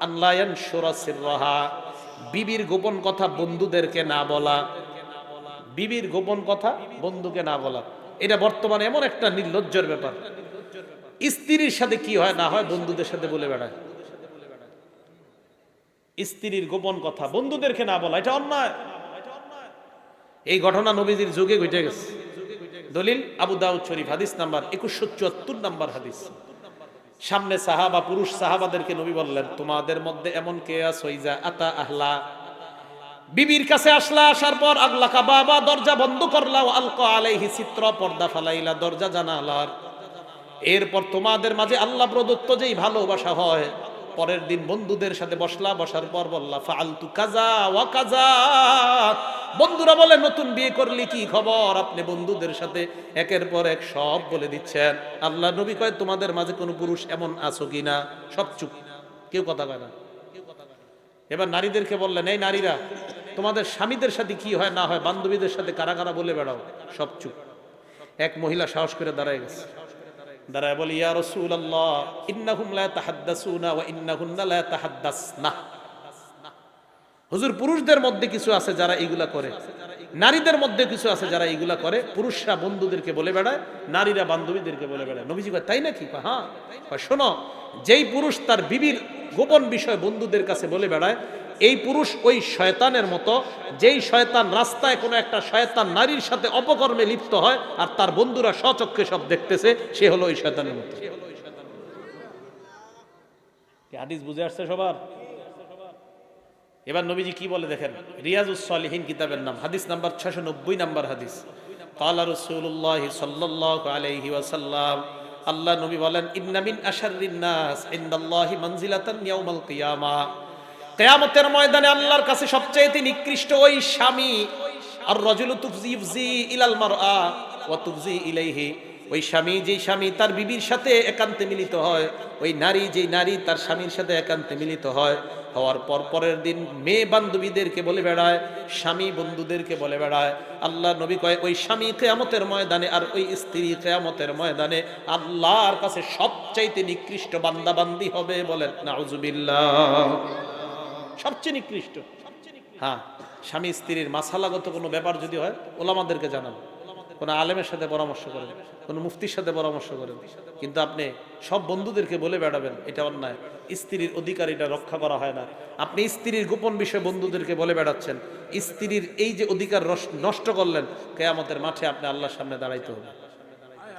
আল্লায়ন বিবির গোপন কথা বন্ধুদেরকে না বলা। বিবির গোপন কথা বন্ধুকে না বলা। এটা বর্তমানে এমন একটা নির্লজ্জের ব্যাপার। স্ত্রীর সাথে কি হয়, না হয় বন্ধুদের সাথে বলে বেড়ায়। স্ত্রীর গোপন কথা বন্ধুদেরকে না বলা, এটা অন্যায়। এই ঘটনা নবীজির যুগে ঘটে গেছে। দলিল আবু দাউদ শরীফ, হাদিস নাম্বার একুশশো চুয়াত্তর নাম্বার হাদিস। সামনে সাহাবা, পুরুষ সাহাবাদেরকে নবী বললেন, তোমাদের মধ্যে এমন কে আসইজা আতা আহলা। বিবির কাছে আসলা, আসার পর আগলা বাবা, দরজা বন্ধ করলা আলকা আলাইহি চিত্র পর্দা ফালাইলা, দরজা জানালার। এরপর তোমাদের মাঝে আল্লাহ প্রদত্ত যেই ভালোবাসা হয়, পরের দিন বন্ধুদের সাথে বসলা, বসার পর বললা ফালতু কাজা ওয়া কাজা বন্ধুরা বলে, নতুন বিয়ে করলি কি খবর? আপনি বন্ধুদের সাথে একের পর এক সব বলে দিচ্ছেন। আল্লাহ নবী কয়, তোমাদের মাঝে কোনো পুরুষ এমন আছো কিনা সব চুপ। কেউ কথা কয় না। এবার নারীদেরকে বললেন, এই নারীরা, তোমাদের স্বামীদের সাথে কি হয় না হয়, বান্ধবীদের সাথে কারা কারা বলে বেড়াও? সব চুপ। এক মহিলা সাহস করে দাঁড়ায় গেছে। দাঁড়ায় বলি, ইয়া রাসূলুল্লাহ, ইন্নাহুম লা তাহাদ্দাসুনা ওয়া ইন্নাহুন্না লা তাহাদ্দাসনা। হুজুর, পুরুষদের মধ্যে কিছু আছে যারা এগুলা করে। নারীদের মধ্যে কিছু আছে যারা এগুলা করে। পুরুষরা বন্ধুদেরকে বলে বেড়ায়, নারীরা বান্ধবীদেরকে বলে বেড়ায়। নবীজি কয়, তাই নাকি? হ্যাঁ। শোনো, যেই পুরুষ তার বিবির গোপন বিষয় বন্ধুদের কাছে বলে বেড়ায়, এই পুরুষ ওই শয়তানের মতো। যেই শয়তান রাস্তায় কোনো একটা শয়তান নারীর সাথে অপকর্মে লিপ্ত হয় আর তার বন্ধুরা স্বচক্ষে সব দেখতেছে, সে হলো ওই শয়তানের মতো। হাদিস বুঝে আসছে সবার? এবার নবীজি কি বলে দেখেন? রিয়াজুস সালিহিন কিতাবের নাম। হাদিস নাম্বার ছশো নব্বই নাম্বার হাদিস। কালা রসুল্লাহ সাল্লাহ আলাইহি ওয়াসাল্লাম, আল্লাহ নবী বলেন ইন্নামিন আশারিন নাস, ইন্দাল্লাহি মানজিলাতান ইয়াউমাল কিয়ামা। কিয়ামতের ময়দানে আল্লাহর কাছে সবচেয়ে নিকৃষ্ট ওই স্বামী, আর রজুলু তুফজি ইলাল মারআ ওয়া তুফজি ইলাইহি। ওই স্বামী যেই স্বামী তার বিবির সাথে একান্তে মিলিত হয়, ওই নারী যেই নারী তার স্বামীর সাথে একান্তে মিলিত হয়। হওয়ার পর পরের দিন মেয়ে বান্ধবীদেরকে বলে বেড়ায়, স্বামী বন্ধুদেরকে বলে বেড়ায়। আল্লাহ নবী কয়, ওই স্বামী কেয়ামতের ময়দানে আর ওই স্ত্রী কেয়ামতের ময়দানে আল্লাহর কাছে সবচাইতে নিকৃষ্ট বান্দাবান্দি হবে বলেন নাউজুবিল্লাহ। সবচেয়ে নিকৃষ্ট হ্যাঁ স্বামী স্ত্রীর মাসালাগত কোনো ব্যাপার যদি হয়, ওলামাদেরকে জানান কোনো আলেমের সাথে পরামর্শ করেন, কোনো মুফতির সাথে পরামর্শ করেন। কিন্তু আপনি সব বন্ধুদেরকে বলে বেড়াবেন, এটা অন্যায়। স্ত্রীর অধিকার এটা রক্ষা করা হয় না। আপনি স্ত্রীর গোপন বিষয়ে বন্ধুদেরকে বলে বেড়াচ্ছেন, স্ত্রীর এই যে অধিকার নষ্ট করলেন, কেয়ামতের মাঠে আপনি আল্লাহর সামনে দাঁড়াইতে হবে।